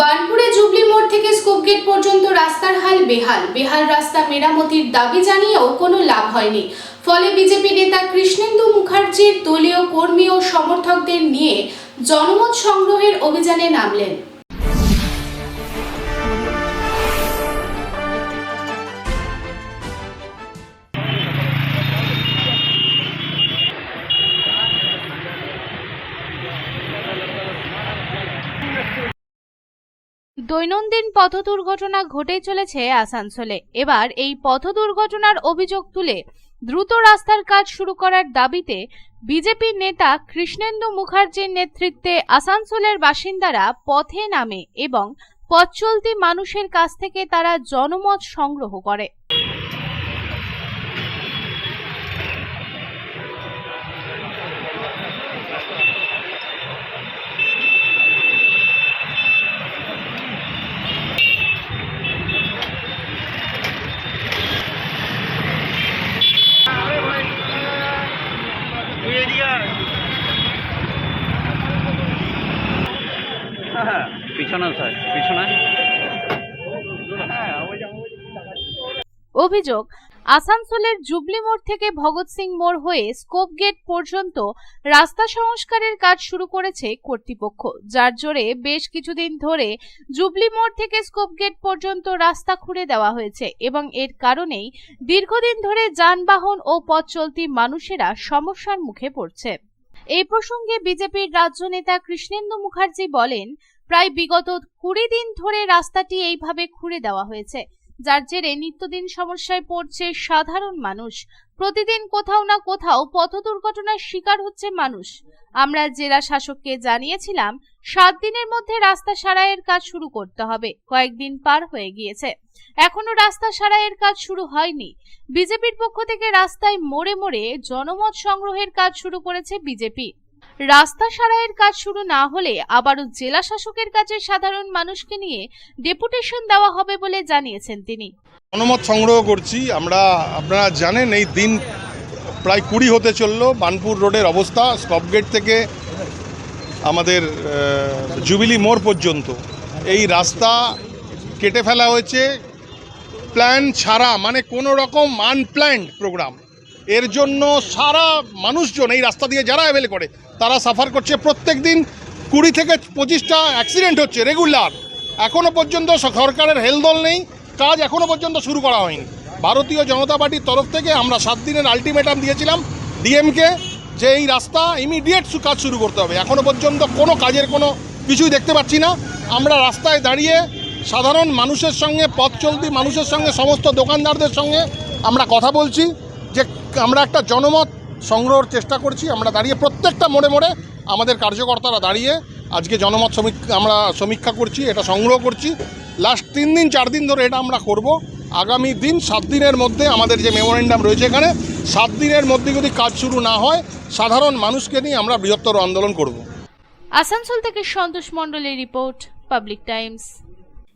বার্নপুরে jubilee মোড় থেকে স্কোপগেট পর্যন্ত রাস্তার হাল বেহাল। বেহাল রাস্তা মেরামতির দাবি জানিয়েও কোনো লাভ হয়নি। ফলে বিজেপি নেতা কৃষ্ণেন্দু মুখার্জির দলীয় কর্মী ও সমর্থকদের নিয়ে জনমত সংগ্রহের অভিযানে নামলেন। দৈনন্দিন পথ দুর্ঘটনা ঘটে চলেছে আসানসোলে। এবার এই পথ দুর্ঘটনার অভিযোগ তুলে দ্রুত রাস্তার কাজ শুরু করার দাবিতে বিজেপি নেতা কৃষ্ণেন্দু মুখার্জির নেতৃত্বে আসানসোলের বাসিন্দারা পথে নামে এবং পথ চলতি মানুষের কাছ থেকে তারা জনমত সংগ্রহ করে হ্যাঁ অভিযোগ, আসানসোলের জুবলি মোড় থেকে ভগৎ সিং মোড় হয়ে স্কোপ গেট পর্যন্ত রাস্তা সংস্কারের কাজ শুরু করেছে কর্তৃপক্ষ। যার জোরে বেশ কিছুদিন ধরে জুবলি মোড় থেকে স্কোপ গেট পর্যন্ত রাস্তা খুঁড়ে দেওয়া হয়েছে এবং এর কারণেই দীর্ঘদিন ধরে যানবাহন ও পথ চলতি মানুষেরা সমস্যার মুখে পড়ছে। এই প্রসঙ্গে বিজেপির রাজ্য নেতা কৃষ্ণেন্দু মুখার্জি বলেন প্রায় বিগত কুড়ি দিন ধরে রাস্তাটি এইভাবে খুঁড়ে দেওয়া হয়েছে, যার জেরে নিত্যদিন সমস্যায় পড়ছে সাধারণ মানুষ। প্রতিদিন কোথাও না কোথাও পথ দুর্ঘটনার শিকার হচ্ছে মানুষ। আমরা জেলা শাসককে জানিয়েছিলাম, সাত দিনের মধ্যে রাস্তা সারাইয়ের কাজ শুরু করতে হবে। কয়েকদিন পার হয়ে গিয়েছে। এখনও রাস্তা সারাইয়ের কাজ শুরু হয়নি। বিজেপির পক্ষ থেকে রাস্তায় মোড়ে মোড়ে জনমত সংগ্রহের কাজ শুরু করেছে বিজেপি। রাস্তা সারাইয়ের কাজ শুরু না হলে আবারও জেলা শাসকের কাছে সাধারণ মানুষকে নিয়ে ডেপুটেশন দেওয়া হবে বলে জানিয়েছেন তিনি। জনমত সংগ্রহ করছি। আমরা, আপনারা জানেন এই দিন প্রায় কুড়ি হতে চলল। বানপুর রোডের অবস্থা স্কপগেট থেকে আমাদের জুবিলি মোড় পর্যন্ত। এই রাস্তা কেটে ফেলা হয়েছে। প্ল্যান ছাড়া মানে কোনো রকম আনপ্ল্যান্ড প্রোগ্রাম। এর জন্য সারা মানুষজন এই রাস্তা দিয়ে যারা অ্যাভেল করে, তারা সাফার করছে প্রত্যেক দিন। কুড়ি থেকে পঁচিশটা অ্যাক্সিডেন্ট হচ্ছে রেগুলার এখনও পর্যন্ত সরকারের হেলদোল নেই। কাজ এখনও পর্যন্ত শুরু করা হয়নি। ভারতীয় জনতা পার্টির তরফ থেকে আমরা সাত দিনের আলটিমেটাম দিয়েছিলাম ডিএমকে যে এই রাস্তা ইমিডিয়েট কাজ শুরু করতে হবে। এখনও পর্যন্ত কোনো কাজের কোনো কিছুই দেখতে পাচ্ছি না। আমরা রাস্তায় দাঁড়িয়ে সাধারণ মানুষের সঙ্গে, পথ চলতি মানুষের সঙ্গে, সমস্ত দোকানদারদের সঙ্গে আমরা কথা বলছি। আমরা একটা জনমত সংগ্রহের চেষ্টা করছি। আমরা দাঁড়িয়ে প্রত্যেকটা মোড়ে মোড়ে আমাদের কার্যকর্তারা দাঁড়িয়ে আজকে জনমত সমীক্ষা আমরা সমীক্ষা করছি, এটা সংগ্রহ করছি। লাস্ট তিন দিন, চার দিন ধরে এটা আমরা করব। আগামী দিন সাত দিনের মধ্যে আমাদের যে মেমোরেন্ডাম রয়েছে এখানে, সাত দিনের মধ্যে যদি কাজ শুরু না হয়, সাধারণ মানুষকে নিয়ে আমরা বৃহত্তর আন্দোলন করব। আসানসোল থেকে সন্তোষ মণ্ডলের report, public Times.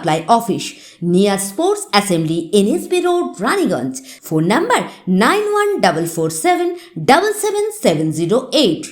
supply office near sports assembly NSB road Raniganj phone number nine one double four seven double seven seven zero eight